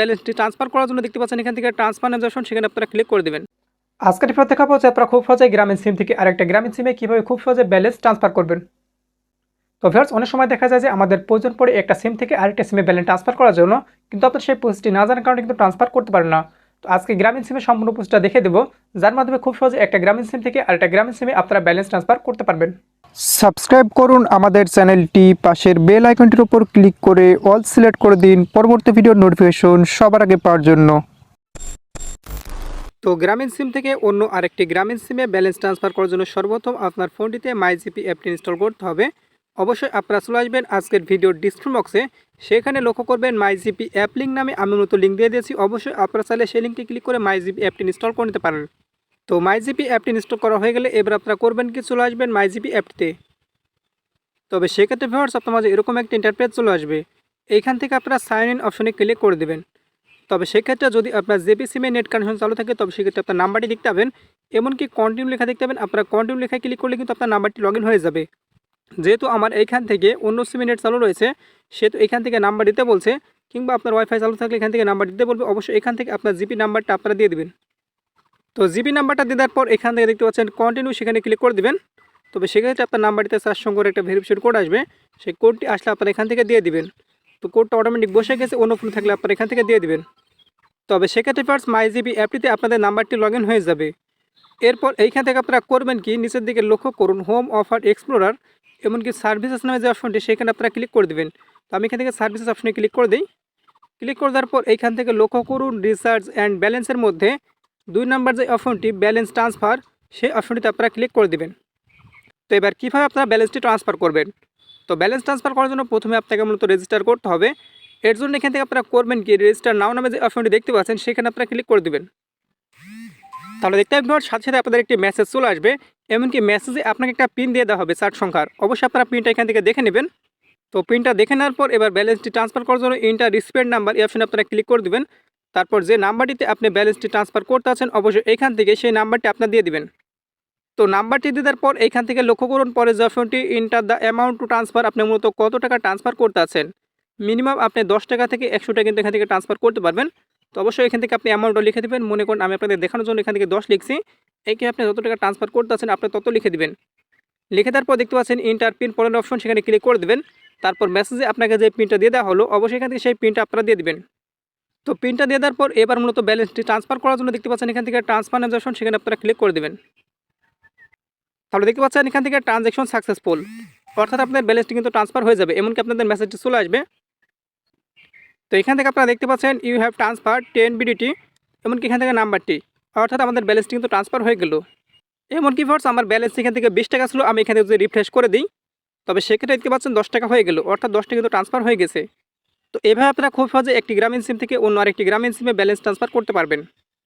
ব্যালেন্সটি transfer করার জন্য দেখতে পাচ্ছেন এখান থেকে ট্রান্সফার অপশন সেখানে আপনারা ক্লিক করে দেবেন। আজকের ভিডিও দেখাবো যে আপনারা খুব সহজে গ্রামীণ সিম থেকে আরেকটা গ্রামীণ সিমে কীভাবে খুব সহজে ব্যালেন্স ট্রান্সফার করবেন। তো ভিউয়ার্স অনেক সময় দেখা যায় যে আমাদের প্রয়োজন পড়ে একটা সিম থেকে আরেকটা সিমে ব্যালেন্স ট্রান্সফার করার জন্য, কিন্তু আপনার সেই পোস্টটি না জানার কারণে কিন্তু ট্রান্সফার করতে পারেন না। তো আজকে গ্রামীণ সিমে সম্পূর্ণ পোস্টটা দেখে দেবো, যার মাধ্যমে খুব সহজে একটা গ্রামীণ সিম থেকে আরেকটা গ্রামীণ সিমে আপনারা ব্যালেন্স ট্রান্সফার করতে পারবেন। সাবস্ক্রাইব করুন আমাদের চ্যানেলটি। পাশের বেল আইকনটির উপর ক্লিক করে অল সিলেক্ট করে দিন পরবর্তী ভিডিওর নোটিফিকেশন সবার আগে পাওয়ার জন্য। তো গ্রামীণ সিম থেকে অন্য আরেকটি গ্রামীণ সিমে ব্যালেন্স ট্রান্সফার করার জন্য সর্বপ্রথম আপনার ফোনটিতে মাইজিপি অ্যাপটি ইনস্টল করতে হবে। অবশ্যই আপনারা চলে আসবেন আজকের ভিডিওর ডিসক্রিপশন বক্সে সেখানে লক্ষ্য করবেন মাইজিপি অ্যাপ লিঙ্ক নামে আমি মূলত লিঙ্ক দিয়ে দিয়েছি। অবশ্যই আপনারা চাইলে সেই লিঙ্কটি ক্লিক করে মাইজিপি অ্যাপটি ইনস্টল করে নিতে পারেন। তো মাইজিপি অ্যাপটি ইনস্টল করা হয়ে গেলে এবার আপনারা করবেন কি? চলে আসবেন মাইজিপি অ্যাপটিতে তবে সেক্ষেত্রে ভিউয়ার্স আপনার মাঝে এরকম একটা ইন্টারপ্রেস চলে আসবে। এইখান থেকে আপনারা সাইন ইন অপশনে ক্লিক করে দেবেন। তবে সেক্ষেত্রে যদি আপনার জেপি সিমে নেট কানেকশন চালু থাকে, তবে সেক্ষেত্রে আপনার নাম্বারটি দেখতে পাবেন। এমনকি কন্টিনিউ লেখা দেখতে পাবেন। আপনার কন্টিনিউ লেখায় ক্লিক করলে কিন্তু আপনার নাম্বারটি লগ হয়ে যাবে। যেহেতু আমার এইখান থেকে অন্য সিমে নেট চালু রয়েছে, সেহেতু এখান থেকে নাম্বার দিতে বলছে, কিংবা আপনার ওয়াইফাই চালু থাকলে এখান থেকে নাম্বার দিতে বলবে, অবশ্যই এখান থেকে আপনার জিপি নাম্বারটা আপনারা দিয়ে দেবেন। তো জিপি নাম্বারটা দেওয়ার পর এখান থেকে দেখতে পাচ্ছেন কন্টিনিউ সেখানে ক্লিক করে দেবেন। তবে সেক্ষেত্রে আপনার নাম্বারটিতে চার সঙ্গে একটা ভেরিফিকেশন কোড আসবে। সেই কোডটি আসলে আপনার এখান থেকে দিয়ে দিবেন। তো কোডটা অটোমেটিক বসে গেছে, অন্য ফোন থাকলে আপনার এখান থেকে দিয়ে দিবেন। তবে সেক্ষেত্রে ফার্স্ট মাইজিবি অ্যাপটিতে আপনাদের নাম্বারটি লগ হয়ে যাবে। এরপর এইখান থেকে আপনারা করবেন কি, নিচের দিকে লক্ষ্য করুন হোম অফার এক্সপ্লোরার এমনকি সার্ভিসেস নামে যে অপশনটি সেখানে আপনারা ক্লিক করে দেবেন। তো আমি এখান থেকে সার্ভিসেস অপশনে ক্লিক করে দিই। ক্লিক করে দেওয়ার পর এইখান থেকে লক্ষ্য করুন রিচার্জ অ্যান্ড ব্যালেন্সের মধ্যে দুই নাম্বার যে অপশনটি ব্যালেন্স ট্রান্সফার সেই অপশনটিতে আপনারা ক্লিক করে দেবেন। তো এবার কীভাবে আপনারা ব্যালেন্সটি ট্রান্সফার করবেন? তো ব্যালেন্স ট্রান্সফার করার জন্য প্রথমে আপনাকে মূলত রেজিস্টার করতে হবে। এর জন্য এখান থেকে আপনারা করবেন কি? রেজিস্টার নাও নামে যে অপশনটি দেখতে পাচ্ছেন, সেখানে আপনারা ক্লিক করে দেবেন। তাহলে দেখতে পাবেন সাথে সাথে আপনাদের একটি মেসেজ চলে আসবে। এমনকি মেসেজে আপনাকে একটা পিন দিয়ে দেওয়া হবে চার সংখ্যার। অবশ্যই আপনারা পিনটা এখান থেকে দেখে নেবেন। তো পিনটা দেখে নেওয়ার পর এবার ব্যালেন্সটি ট্রান্সফার করার জন্য ইন্টার রিসিপেন্ট নাম্বার এই অপশনে আপনারা ক্লিক করে দেবেন। তারপর যে নাম্বারটিতে আপনি ব্যালেন্সটি ট্রান্সফার করতে আছেন, অবশ্যই এখান থেকে সেই নাম্বারটি আপনার দিয়ে দিবেন। তো নাম্বারটি দেওয়ার পর এখান থেকে লক্ষ্য করুন, পরে অপশনটি enter the amount to transfer আপনি মূলত কত টাকা ট্রান্সফার করতে আছেন? মিনিমাম আপনি দশ টাকা থেকে একশো টাকা কিন্তু এখান থেকে ট্রান্সফার করতে পারবেন। তো অবশ্যই এখান থেকে আপনি অ্যামাউন্টটা লিখে দেবেন। মনে করুন আমি আপনাদের দেখানোর জন্য এখান থেকে দশ লিখছি। একে আপনি যত টাকা ট্রান্সফার করতে আছেন, আপনি তত লিখে দেবেন। লিখে দেওয়ার পর দেখতে পাচ্ছেন ইন্টার পিন পরের অপশন সেখানে ক্লিক করে দেবেন। তারপর মেসেজে আপনাকে যে পিনটা দিয়ে দেওয়া হলো, অবশ্যই এখান থেকে সেই পিনটা আপনারা দিয়ে দেবেন। তো পিনটা দিয়ে দেওয়ার পর এবার মূলত ব্যালেন্সটি ট্রান্সফার করার জন্য দেখতে পাচ্ছেন এখান থেকে ট্রান্সফার অপশন সেখানে আপনারা ক্লিক করে দেবেন। তাহলে দেখতে পাচ্ছেন এখান থেকে ট্রানজ্যাকশন সাকসেসফুল অর্থাৎ আপনাদের ব্যালেন্সটি কিন্তু ট্রান্সফার হয়ে যাবে, এমনকি আপনাদের মেসেজটি চলে আসবে। তো এখান থেকে আপনারা দেখতে পাচ্ছেন you have transfer ten BDT এমনকি এখান থেকে নাম্বারটি অর্থাৎ আমাদের ব্যালেন্সটি কিন্তু ট্রান্সফার হয়ে গেল। এমনকি ফার্স আমার ব্যালেন্স এখান থেকে বিশ টাকা ছিল, আমি এখান থেকে যদি রিফ্রেশ করে দিই, তবে সেক্ষেত্রে দেখতে পাচ্ছেন দশ টাকা হয়ে গেল। অর্থাৎ দশটা কিন্তু ট্রান্সফার হয়ে গেছে। তো এভাবে আপনারা খুব সহজে একটি গ্রামীণ সিম থেকে অন্য আরেকটি গ্রামীণ সিমে ব্যালেন্স ট্রান্সফার করতে পারবেন।